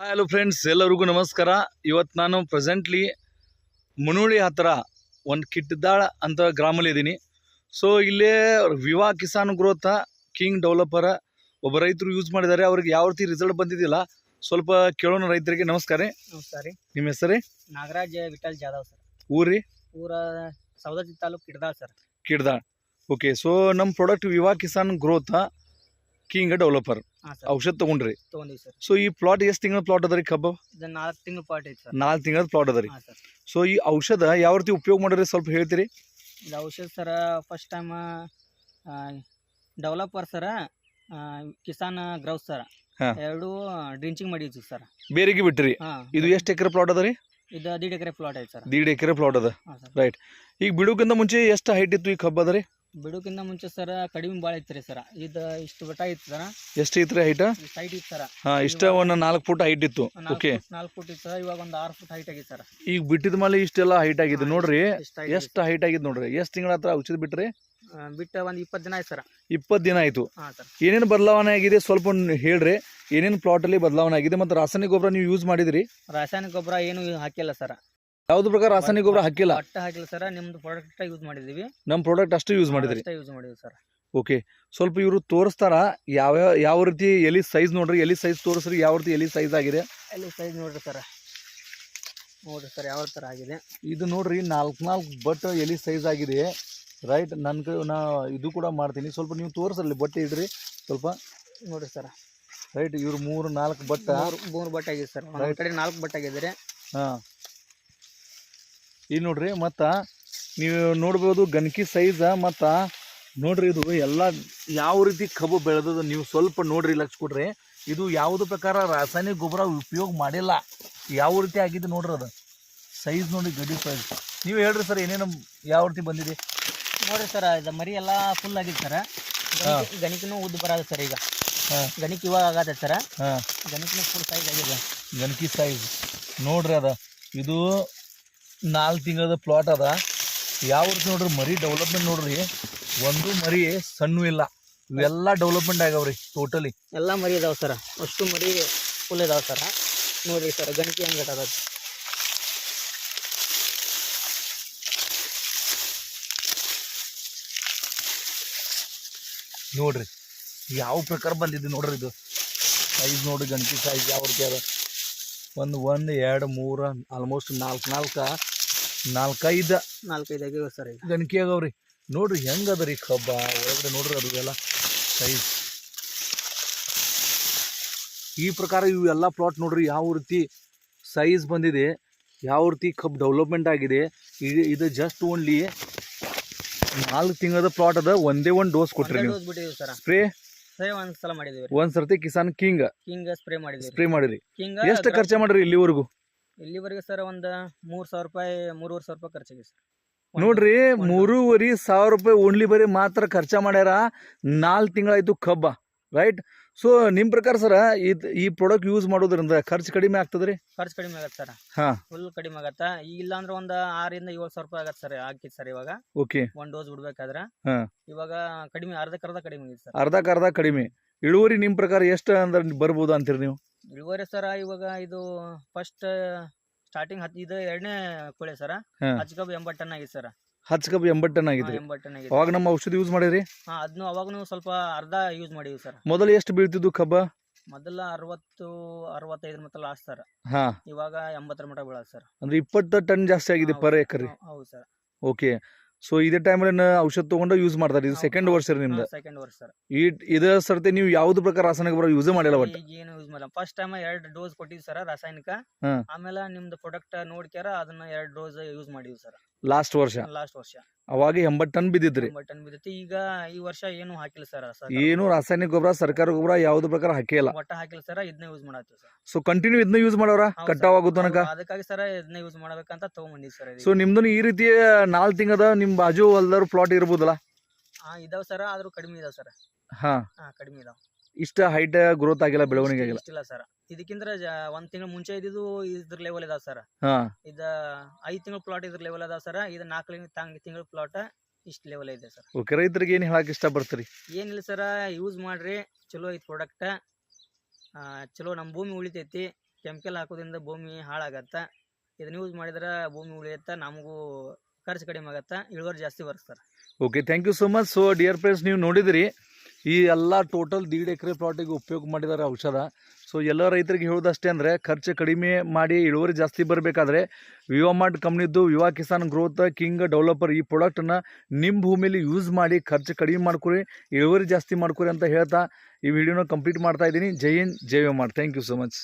Hi hello friends ಎಲ್ಲರಿಗೂ ನಮಸ್ಕಾರ. ಇವತ್ತು ನಾನು ಪ್ರೆಸೆಂಟ್ಲಿ ಮುನುಳಿ ಹತ್ತಿರ ಒಂದು ಕಿಟ್ಟದಾಳ ಅಂತ ಗ್ರಾಮಲ್ಲಿ ಇದ್ದೀನಿ. ಸೊ ಇಲ್ಲೇ ವಿವಾ ಕಿಸಾನ್ ಗ್ರೋಥ ಕಿಂಗ್ ಡೆವಲಪರ ಒಬ್ಬ ರೈತರು ಯೂಸ್ ಮಾಡಿದ್ದಾರೆ. ಅವ್ರಿಗೆ ಯಾವ ರೀತಿ ರಿಸಲ್ಟ್ ಬಂದಿದ್ದಿಲ್ಲ ಸ್ವಲ್ಪ ಕೇಳೋಣ ರೈತರಿಗೆ. ನಮಸ್ಕಾರ ರೀ. ನಮಸ್ಕಾರ ರೀ. ನಿಮ್ಮ ಹೆಸರು ನಾಗರಾಜ್ ವಿಠಲ್ ಜಾಧವ್ ಸರ್. ಊರಿ ಊರ Saundatti taluk ಕಿಡ್ದಾಳ್ sir. ಕಿಡ್ದಾಳ್ okay so ನಮ್ಮ product Viva Kisan growth king developer ಔಷಧ ತಗೊಂಡ್ರಿ. ತೊಗೊಂಡಿವಿ ಸರ್. ಸೊ ಈ ಪ್ಲಾಟ್ ಎಷ್ಟು ತಿಂಗಳ ಪ್ಲಾಟ್ ಅದ ರೀ ಕಬ್ಬು? ಇದು ನಾಲ್ಕು ತಿಂಗಳು ಪಾಟ್ ಐತೆ ಸರ್. ನಾಲ್ಕು ತಿಂಗಳ ಪ್ಲಾಟ್ ಅದರಿ ಹಾಂ ಸರ್. ಸೊ ಈ ಔಷಧ ಯಾವ ರೀತಿ ಉಪಯೋಗ ಮಾಡ್ರಿ ಸ್ವಲ್ಪ ಹೇಳ್ತೀರಿ? ಇದು ಔಷಧ sir first time developer sir Kisan grows sir. ಹಾ. ಎರಡು ಡ್ರಿಂಚಿಂಗ್ ಮಾಡಿದ್ವಿ ಸರ್. ಬೇರೆಗೆ ಬಿಟ್ರಿ. ಹಾಂ. ಇದು ಎಷ್ಟು ಎಕರೆ ಪ್ಲಾಟ್ ಅದ ರೀ? ಇದು ದೀಡ್ ಎಕರೆ ಪ್ಲಾಟ್ ಐತೆ ಸರ್. ದೀಡ್ ಎಕರೆ ಪ್ಲಾಟ್ ಅದ. Right sir. ಈಗ ಬಿಡೋಕ್ಕಿಂತ ಮುಂಚೆ ಎಷ್ಟು ಹೈಟ್ ಇತ್ತು ಈ ಕಬ್ಬು ಅದ ರೀ? ಬಿಡೋಕ್ಕಿಂತ ಮುಂಚೆ ಸರ ಕಡಿಮೆ ಬಾಳ ಐತ್ರಿ ರೀ ಸರ್. ಇದು ಇಷ್ಟು ಬೆಟ್ಟ ಐತ್ ಸರ. ಎಷ್ಟು ಐತ್ರಿ ಹೈಟ್ ಇಷ್ಟು ಹೈಟ್ ಇತ್ತು ಸರ್. ಹಾ ಇಷ್ಟ ಒಂದು ನಾಲ್ಕು ಫುಟ್ ಹೈಟ್ ಇತ್ತು. ಓಕೆ ನಾಲ್ಕು ಫುಟ್ ಇತ್ತು ಸರ್. ಇವಾಗ ಒಂದು ಆರು ಫುಟ್ ಹೈಟ್ ಆಗಿದೆ ಸರ್. ಈಗ ಬಿಟ್ಟಿದ ಮೇಲೆ ಇಷ್ಟೆಲ್ಲ ಹೈಟ್ ಆಗಿದೆ ನೋಡ್ರಿ. ಎಷ್ಟು ಹೈಟ್ ಆಗಿದೆ ನೋಡ್ರಿ. ಎಷ್ಟು ತಿಂಗಳ ಹತ್ರ ಔಷಧ ಬಿಟ್ರಿ? ಬಿಟ್ಟ ಒಂದು ಇಪ್ಪತ್ತು ದಿನ ಆಯ್ತು ಸರ್. ಇಪ್ಪತ್ತು ದಿನ ಆಯ್ತು. ಏನೇನು ಬದಲಾವಣೆ ಆಗಿದೆ ಸ್ವಲ್ಪ ಹೇಳ್ರಿ. ಏನೇನು ಪ್ಲಾಟ್ ಅಲ್ಲಿ ಬದಲಾವಣೆ ಆಗಿದೆ ಮತ್ತು ರಾಸಾಯನಿಕ ಗೊಬ್ಬರ ನೀವು ಯೂಸ್ ಮಾಡಿದ್ರಿ? ರಾಸಾಯನಿಕ ಗೊಬ್ಬರ ಏನು ಹಾಕಿಲ್ಲ ಸರ್. ಯಾವ್ದು ಪ್ರಕಾರ ರಾಸಾಯನಿಕ ಗೊಬ್ಬರ ಹಾಕಿಲ್ಲ. ಅಟ್ಟ ಹಾಕಿಲ್ಲ ಸರ್ ನಿಮ್ದು ಪ್ರಾಡಕ್ಟ್ ಯೂಸ್ ಮಾಡಿದೀವಿ ನಮ್ಮ ಪ್ರಾಡಕ್ಟ್ ಅಷ್ಟು ಯೂಸ್ ಮಾಡಿದ್ರಿ. ಅಷ್ಟೇ ಯೂಸ್ ಮಾಡಿದ್ವಿ ಸರ್ ಓಕೆ ಸ್ವಲ್ಪ ಇವರು ತೋರಿಸ್ತಾರ? ಯಾವ ಯಾವ ರೀತಿ ಎಲಿ ಸೈಜ್ ನೋಡ್ರಿ? ಎಲಿ ಸೈಜ್ ತೋರಿಸ್ರಿ. ಯಾವ ರೀತಿ ಎಲಿ ಸೈಜ್ ಆಗಿದೆ? ಅಲ್ಲಿ ಸೈಜ್ ನೋಡ್ರಿ ಸರ್ ನೋಡ್ರಿ ಸರ್ ಯಾವ ಥರ ಆಗಿದೆ. ಇದು ನೋಡ್ರಿ ನಾಲ್ಕು ನಾಲ್ಕು ಬಟ್ ಎಲಿ ಸೈಜ್ ಆಗಿದೆ. ರೈಟ್ ನನ್ನ ಕೈ ನಾ ಇದು ಕೂಡ ಮಾಡ್ತೀನಿ. ಸ್ವಲ್ಪ ನೀವು ತೋರಿಸ್ರಲ್ಲಿ ಬಟ್ಟೆ ಇಡ್ರಿ. ಸ್ವಲ್ಪ. ನೋಡ್ರಿ ಸರ್ ರೈಟ್ ಇವ್ರು ಮೂರು ನಾಲ್ಕು ಬಟ್ಟ. ಮೂರು ಬಟ್ಟೆ ಆಗಿದೆ ಸರ್ ಒಂದ್. ಕಡೆ ನಾಲ್ಕು ಬಟ್ಟೆ ಆಗಿದೆ ರೀ ಹಾಂ. ಇದು ನೋಡ್ರಿ ಮತ್ತು ನೀವು ನೋಡ್ಬೋದು ಗಣಕಿ ಸೈಜ್ ಮತ್ತು ನೋಡ್ರಿ ಇದು ಎಲ್ಲ ಯಾವ ರೀತಿ ಕಬ್ಬು ಬೆಳೆದದ ನೀವು ಸ್ವಲ್ಪ ನೋಡ್ರಿ ಲಕ್ಷ ಕೊಡ್ರಿ ಇದು ಯಾವುದು ಪ್ರಕಾರ ರಾಸಾಯನಿಕ ಗೊಬ್ಬರ ಉಪಯೋಗ ಮಾಡಿಲ್ಲ. ಯಾವ ರೀತಿ ಆಗಿದೆ ನೋಡ್ರಿ ಅದು. ಸೈಜ್ ನೋಡಿ ಗಡಿ ಸೈಜ್ ನೀವು ಹೇಳ್ರಿ ಸರ್ ಏನೇನು ಯಾವ ರೀತಿ ಬಂದಿದೆ? ನೋಡ್ರಿ ಸರ್ ಇದು ಮರಿ ಎಲ್ಲ ಫುಲ್ ಆಗಿದೆ ಸರ್. ಗಣಿಕನೂ ಉದ್ದು ಬರೋದು ಸರ್ ಈಗ. ಗಣಿಕ ಇವಾಗ ಆಗತ್ತೆ ಸರ್. ಹಾಂ. ಗಣಿಕಿನೂ ಫುಲ್ ಸೈಜ್ ಆಗಿದೆ. ಗಣಕಿ ಸೈಜ್ ನೋಡ್ರಿ ಅದ. ಇದು ನಾಲ್ಕು ತಿಂಗಳದ ಪ್ಲಾಟ್ ಅದ. ಯಾವ ರೀತಿ ನೋಡ್ರಿ ಮರಿ ಡೆವಲಪ್ಮೆಂಟ್ ನೋಡ್ರಿ ಒಂದು ಮರಿ ಸಣ್ಣ ಇಲ್ಲ. ಇವೆಲ್ಲ ಡೆವಲಪ್ಮೆಂಟ್ ಆಗ್ಯಾವ್ರಿ ಟೋಟಲಿ ಎಲ್ಲ ಮರಿ ಇದಾವೆ ಸರ. ಅಷ್ಟು ಮರಿ ಫುಲ್ ಇದಾವೆ ಸರ. ನೋಡ್ರಿ ಸರ್ ಗಣಕಿ ಹೆಂಗೆ ಅದ ನೋಡ್ರಿ ಯಾವ ಪ್ರಕಾರ ಬಂದಿದ್ದು ನೋಡ್ರಿ ಇದು. ಸೈಜ್ ನೋಡ್ರಿ ಗಣಕಿ ಸೈಜ್ ಯಾವ ರೀತಿ ಅದ. ಒಂದು ಒಂದು ಎರಡು ಮೂರು ಆಲ್ಮೋಸ್ಟ್ ನಾಲ್ಕು ನಾಲ್ಕು. ನಾಲ್ಕೈದು. ನಾಲ್ಕೈದು ಸರ್ ಈಗ. ಗಣಕಿ ಆಗವ್ರಿ ನೋಡ್ರಿ ಹೆಂಗ್ ಅದ ರೀ ಕಬ್ಬ? ಒಳಗಡೆ ನೋಡ್ರಿ ಅದು ಎಲ್ಲ ಸೈಜ್ ಈ ಪ್ರಕಾರ ಇವೆಲ್ಲ ಪ್ಲಾಟ್ ನೋಡ್ರಿ ಯಾವ ರೀತಿ ಸೈಜ್ ಬಂದಿದೆ ಯಾವ ರೀತಿ ಕಬ್ ಡೆವಲಪ್ಮೆಂಟ್ ಆಗಿದೆ ಇದು ಇದು ಜಸ್ಟ್ ಓನ್ಲಿ ನಾಲ್ಕು ತಿಂಗಳದ ಪ್ಲಾಟ್ ಅದ ಒಂದೇ ಒಂದು ಡೋಸ್ ಕೊಟ್ರಿ ನೀವು. ಬಿಟ್ಟಿದ್ದೀವಿ ಸರ್. ಸ್ಪ್ರೇ ಸ್ಪ್ರೇ ಒಂದ್ ಸಲ ಮಾಡಿದೀವಿ ಒಂದ್ ಸರ್ತಿ ಕಿಸಾನ್ ಕಿಂಗ್ ಕಿಂಗ್ ಸ್ಪ್ರೇ ಮಾಡಿದ್ವಿ ಸ್ಪ್ರೇ ಮಾಡಿರಿ. ಕಿಂಗ್ ಎಷ್ಟು ಖರ್ಚು ಮಾಡ್ರಿ ಇಲ್ಲಿವರೆಗೂ? ಇಲ್ಲಿವರೆಗೆ ಸರ್ ಒಂದು ಮೂರು ಸಾವಿರ ರೂಪಾಯಿ ಮೂರುವರೆ ಸಾವಿರ ರೂಪಾಯಿ ಖರ್ಚಾಗಿದೆ ಸರ್? ನೋಡ್ರಿ ಮೂರುವರೆ ಸಾವಿರ ರೂಪಾಯಿ ಓನ್ಲಿ ಬರಿ ಮಾತ್ರ ಖರ್ಚ ಮಾಡ್ಯಾರ ನಾಲ್ಕು ತಿಂಗಳಾಯ್ತು ಕಬ್ಬ ರೈಟ್ ಸೊ ನಿಮ್ ಪ್ರಕಾರ ಸರ್ ಇದು ಈ ಪ್ರಾಡಕ್ಟ್ ಯೂಸ್ ಮಾಡೋದ್ರಿಂದ ಖರ್ಚು ಕಡಿಮೆ ಆಗ್ತದ್ರಿ? ಖರ್ಚು ಕಡಿಮೆ ಆಗತ್ತೆ ಸರ್. ಹಾ. ಫುಲ್ ಕಡಿಮೆ ಆಗತ್ತ? ಈಗ ಇಲ್ಲ ಅಂದ್ರೆ ಒಂದು ಆರಿಂದ ಏಳು ಸಾವಿರ ರೂಪಾಯಿ ಆಗತ್ತೆ ಸರ್ ಹಾಕಿದ್ ಸರ್ ಇವಾಗ. ಓಕೆ ಒಂದು ಡೋಸ್ ಬಿಡ್ಬೇಕಾದ್ರೆ. ಹಾ. ಇವಾಗ ಕಡಿಮೆ ಅರ್ಧಕ್ಕೆ ಅರ್ಧ ಕಡಿಮೆ ಆಗಿದೆ ಸರ್. ಅರ್ಧಕ್ಕೆ ಅರ್ಧ ಕಡಿಮೆ. ಇಳುವರಿ ನಿಮ್ ಪ್ರಕಾರ ಎಷ್ಟು ಅಂದ್ರೆ ಬರ್ಬೋದು ಅಂತೀರಿ ನೀವು? ಇಳುವರಿ ಸರ ಇವಾಗ ಇದು ಫಸ್ಟ್ ಸ್ಟಾರ್ಟಿಂಗ್ ಹತ್ತು ಇದು ಎರಡನೇ ಕೊಳೆ ಸರ ಹಾ. ಹಚ್ಕಬ್ ಎಂಬತ್ತು ಟನ್ ಆಗಿದೆ ಸರ. ಹತ್ತು ಕಬ್ಬು ಎಂಬತ್ತು ಟನ್ ಆಗಿದ್ರಿ ಎಂಬತ್ತು ಟನ್ ಆಗಿದೆ. ಅವಾಗ ನಮ್ಮ ಔಷಧಿ ಯೂಸ್ ಮಾಡಿದ್ರಿ? ಹಾ ಅದನ್ನು ಅವಾಗೂ ಸ್ವಲ್ಪ ಅರ್ಧ ಯೂಸ್ ಮಾಡಿವಿ ಸರ್. ಮೊದಲು ಎಷ್ಟು ಬೀಳ್ತಿದ್ದು ಕಬ್ಬ? ಮೊದಲ ಅರವತ್ತು ಅರವತ್ತೈದರ ಮಟ್ಟ ಲಾಸ್ಟ್ ಸರ್. ಹಾ. ಇವಾಗ ಎಂಬತ್ತರ ಮಟ್ಟ ಬೀಳೋದು ಸರ್. ಅಂದ್ರೆ ಇಪ್ಪತ್ತು ಟನ್ ಜಾಸ್ತಿ ಆಗಿದೆ ಪರ್ ಎಕರೆ. ಹೌದು ಸರ್. ಓಕೆ ಸೊ ಇದೇ ಟೈಮಲ್ಲಿ ಔಷಧ ತಗೊಂಡು ಯೂಸ್ ಮಾಡ್ತಾರೆ ಇದು ಸೆಕೆಂಡ್ ವರ್ಷ ನಿಮ್ದು. ಸೆಕೆಂಡ್ ವರ್ಷ ಸರ್. ಈ ಇದ ಸರ್ತಿ ನೀವು ಯಾವ್ದು ಪ್ರಕಾರ ರಾಸಾಯನಿಕ ಬರೋ ಯೂಸ್ ಮಾಡಿಲ್ಲ ಬಟ್ ಈಗ ಏನು ಯೂಸ್ ಮಾಡಲ್ಲ. ಫಸ್ಟ್ ಟೈಮ್ ಎರಡು ಡೋಸ್ ಕೊಟ್ಟಿದ್ವಿ ಸರ್ ರಾಸಾಯನಿಕ. ಹಾ. ಆಮೇಲೆ ನಿಮ್ದು ಪ್ರಾಡಕ್ಟ್ ನೋಡ್ಕ್ಯಾರ ಅದನ್ನ ಎರಡು ಡೋಸ್ ಯೂಸ್ ಮಾಡಿದ್ವಿ ಸರ್. ಲಾಸ್ಟ್ ವರ್ಷ. ಲಾಸ್ಟ್ ವರ್ಷ. ಅವಾಗ ಎಂಬತ್ತು ಟನ್ ಬಿದ್ದಿದ್ರಿ ಟನ್ ಬಿದ್ದಿತ್ತು. ಈಗ ಈ ವರ್ಷ ಏನು ಹಾಕಿಲ್ಲ ಸರ್ ಏನು ರಾಸಾಯನಿಕ ಗೊಬ್ಬರ ಸರ್ಕಾರ ಗೊಬ್ಬರ ಯಾವ್ದು ಪ್ರಕಾರ ಹಾಕಿಲ್ಲ. ಒಟ್ಟ ಹಾಕಿಲ್ಲ ಸರ್ ಇದನ್ನ ಯೂಸ್ ಮಾಡತ್ತೀವಿ ಸರ್. ಸೊ ಕಂಟಿನ್ಯೂ ಇದನ್ನ ಯೂಸ್ ಮಾಡೋರ? ಕಟ್ಟಾವಾಗೋ ತನಕ? ಅದಕ್ಕಾಗಿ ಸರ್ ಇದನ್ನ ಯೂಸ್ ಮಾಡಬೇಕಂತ ತಗೊಂಬಂದಿವಿ ಸರ್ ಸೊ ನಿಮ್ದು ಈ ರೀತಿ ನಾಲ್ಕು ತಿಂಗದ ನಿಮ್ ಬಾಜು ಹೊಲ್ದಾರು ಪ್ಲಾಟ್ ಇರ್ಬೋದಲ್ಲ? ಹಾ ಇದಾವ ಸರ್ ಆದ್ರೂ ಕಡಿಮೆ ಇದಾವ ಸರ್. ಹಾ. ಹಾ ಕಡಿಮೆ ಇದಾವ. ಇಷ್ಟ ಹೈಟ್ ಗ್ರೋತ್ ಆಗಿಲ್ಲ ಬೆಳವಣಿಗೆ ಆಗಿಲ್ಲ. ಇಷ್ಟಿಲ್ಲ ಸರ್ ಇದಕ್ಕಿಂತ ಒಂದ್ ತಿಂಗಳ ಮುಂಚೆ ಇದ್ದಿದ್ದು ಇದ್ರ ಲೆವೆಲ್ ಇದಾವ ಸರ್ ಹಾ. ಇದ ಐದ್ ತಿಂಗಳ ಪ್ಲಾಟ್ ಇದ್ರ ಲೆವೆಲ್ ಅದಾವ ಸರ್ ಇದು ನಾಲ್ಕು ತಿಂಗಳ ಪ್ಲಾಟ್ ಇಷ್ಟ ಲೆವೆಲ್ ಇದೆ ಸರ್ ಓಕೆ ರೈತರಿಗೆ ಏನ್ ಹೇಳಕ್ ಇಷ್ಟ ಬರ್ತೀರಿ ಏನಿಲ್ಲ ಸರ ಯೂಸ್ ಮಾಡ್ರಿ ಚಲೋ ಐತಿ ಪ್ರಾಡಕ್ಟ್ ಚಲೋ ನಮ್ಮ ಭೂಮಿ ಉಳಿತೈತಿ ಕೆಮಿಕಲ್ ಹಾಕೋದ್ರಿಂದ ಭೂಮಿ ಹಾಳಾಗತ್ತ. ಇದನ್ನ ಯೂಸ್ ಮಾಡಿದ್ರ ಭೂಮಿ ಉಳಿಯತ್ತ ನಮಗೂ ಖರ್ಚು ಕಡಿಮೆ ಆಗತ್ತ ಇಳುವರಿ ಜಾಸ್ತಿ ಬರುತ್ತೆ sir okay thank you so much so dear friends ನೀವು ನೋಡಿದಿರಿ ಈ ಎಲ್ಲ ಟೋಟಲ್ ದೀಡ್ ಎಕರೆ ಪ್ಲಾಟಿಗೆ ಉಪಯೋಗ ಮಾಡಿದ್ದಾರೆ ಔಷಧ. ಸೊ ಎಲ್ಲ ರೈತರಿಗೆ ಹೇಳೋದಷ್ಟೇ ಅಂದರೆ ಖರ್ಚು ಕಡಿಮೆ ಮಾಡಿ ಇಳುವರಿ ಜಾಸ್ತಿ ಬರಬೇಕಾದ್ರೆ Vivamart ಕಂಪ್ನಿದ್ದು Viva Kisan growth king developer ಈ ಪ್ರಾಡಕ್ಟನ್ನು ನಿಮ್ಮ ಭೂಮಿಲಿ ಯೂಸ್ ಮಾಡಿ ಖರ್ಚು ಕಡಿಮೆ ಮಾಡ್ಕೊರಿ, ಇಳುವರಿ ಜಾಸ್ತಿ ಮಾಡ್ಕೊರಿ ಅಂತ ಹೇಳ್ತಾ ಈ ವಿಡಿಯೋನ ಕಂಪ್ಲೀಟ್ ಮಾಡ್ತಾ ಇದ್ದೀನಿ. Jai Hind, Jai V Mart thank you so much